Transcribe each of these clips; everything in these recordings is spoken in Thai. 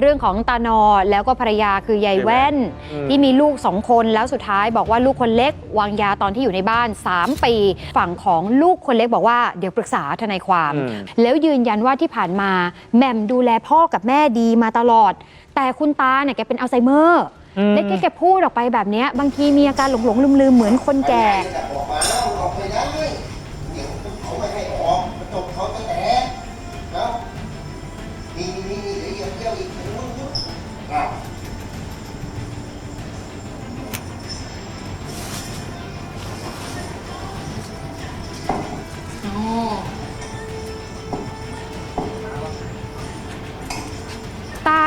เรื่องของตานอแล้วก็ภรรยาคือยายแว่นอืมที่มีลูกสองคนแล้วสุดท้ายบอกว่าลูกคนเล็ก วางยาตอนที่อยู่ในบ้าน 3 ปี ฝั่งของลูกคนเล็กบอกว่าเดี๋ยวปรึกษาทนายความอืมแล้วยืนยันว่าที่ผ่านมาแหม่มดูแลพ่อกับแม่ดีมาตลอด แต่คุณตาเนี่ยแกเป็นอัลไซเมอร์อืมเล็กแกพูดออกไปแบบเนี้ยบางทีมีอาการหลงหลงลืมลืมๆเหมือนคนแก่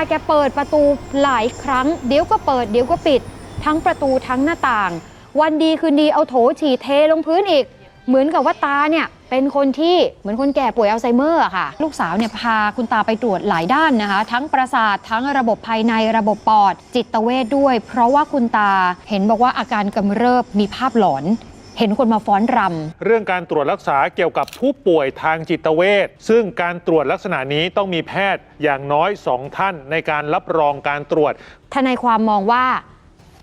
แกเปิดประตูหลายครั้ง เดี๋ยวก็เปิดเดี๋ยวก็ปิด ทั้งประตูทั้งหน้าต่าง วันดีคืนดีเอาโถฉี่เทลงพื้นอีก เหมือนกับว่าตาเนี่ยเป็นคนที่เหมือนคนแก่ป่วยอัลไซเมอร์ค่ะ ลูกสาวเนี่ยพาคุณตาไปตรวจหลายด้านนะคะ ทั้งประสาททั้งระบบภายในระบบปอด จิตเวชด้วย เพราะว่าคุณตาเห็นบอกว่าอาการกำเริบมีภาพหลอน เห็นคนมาฟ้อนรำ เรื่องการตรวจรักษาเกี่ยวกับผู้ป่วยทางจิตเวชซึ่งการตรวจลักษณะนี้ต้องมีแพทย์อย่างน้อยสองท่านในการรับรองการตรวจ ทนายความมองว่า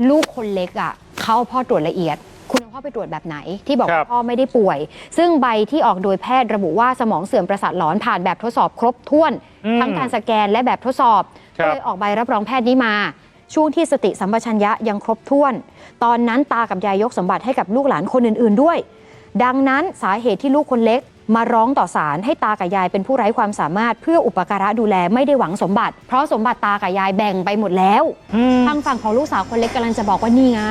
ลูกคนเล็กอะเขาเอาพ่อตรวจละเอียด คุณเอาพ่อไปตรวจแบบไหน ที่บอกครัว่าบพ่อไม่ได้ป่วย ซึ่งใบที่ออกโดยแพทย์ระบุว่าสมองเสื่อมประสาทหลอนผ่านแบบทดสอบครบถ้วนอืมทั้งการสแกนและแบบทดสอบครัก็บเลยออกใบรับรองแพทย์นี้มา ช่วงที่สติสัมปชัญญะยังครบถ้วน ตอนนั้นตากับยายยกสมบัติให้กับลูกหลานคนอื่น ๆ ด้วย ดังนั้นสาเหตุที่ลูกคนเล็ก มาร้องต่อศาลให้ตากับยายเป็นผู้ไร้ความสามารถเพื่ออุปการะดูแลไม่ได้หวังสมบัติ เพราะสมบัติตากับยายแบ่งไปหมดแล้วทางฝั่งของลูกสาวคนเล็กกำลังจะบอกว่านี่ไง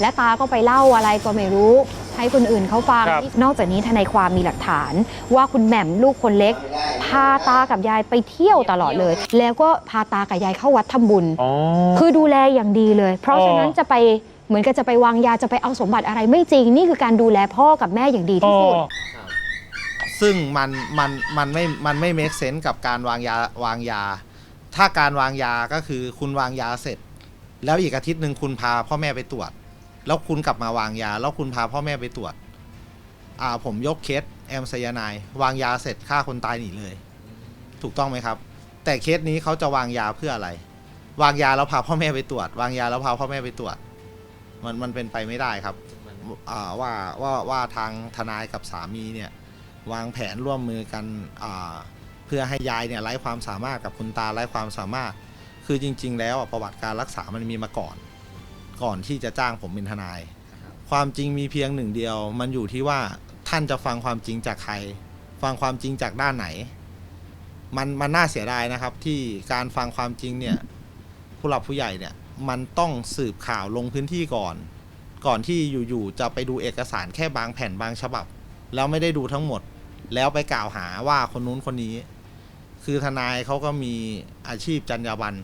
และตาก็ไปเล่าอะไรก็ไม่รู้ให้คนอื่นเขาฟังครับนอกจากนี้ทนายความมีหลักฐาน ว่าคุณแหม่มลูกคนเล็กพาตากับยายไปเที่ยวตลอดเลย แล้วก็พาตากับยายเข้าวัดทำบุญ อ๋อ คือดูแลอย่างดีเลย เพราะอ๋อฉะนั้นจะไปเหมือนกับจะไปวางยาจะไปเอาสมบัติอะไรไม่จริง นี่คือการดูแลพ่อกับแม่อย่างดีที่สุด ซึ่งมันมันมันไม่มันไม่ make sense กับการวางยาวางยา ถ้าการวางยาก็คือคุณวางยาเสร็จ แล้วอีกอาทิตย์หนึ่งคุณพาพ่อแม่ไปตรวจ แล้วคุณกลับมาวางยา แล้วคุณพาพ่อแม่ไปตรวจ อ่าผมยกเคสแอมไซยาไนด์วางยาเสร็จฆ่าคนตายหนีเลย ถูกต้องไหมครับ แต่เคสนี้เขาจะวางยาเพื่ออะไร วางยาแล้วพาพ่อแม่ไปตรวจ วางยาแล้วพาพ่อแม่ไปตรวจ มันมันเป็นไปไม่ได้ครับอ่าว่าว่าว่าทางทนายกับสามีเนี่ยวางแผนร่วมมือกันอ่าเพื่อให้ยายเนี่ยไร้ความสามารถกับคุณตาไร้ความสามารถ คือจริง ๆ แล้วประวัติการรักษามันมีมาก่อน ก่อนที่จะจ้างผมเป็นทนาย ความจริงมีเพียงหนึ่งเดียว มันอยู่ที่ว่าท่านจะฟังความจริงจากใคร ฟังความจริงจากด้านไหน มันมันน่าเสียดายนะครับ ที่การฟังความจริงเนี่ยผู้หลักผู้ใหญ่เนี่ยมันต้องสืบข่าวลงพื้นที่ก่อน ก่อนที่อยู่ๆจะไปดูเอกสารแค่บางแผ่นบางฉบับ แล้วไม่ได้ดูทั้งหมด แล้วไปกล่าวหาว่าคนนู้นคนนี้ คือทนายเขาก็มีอาชีพจรรยาบรรณ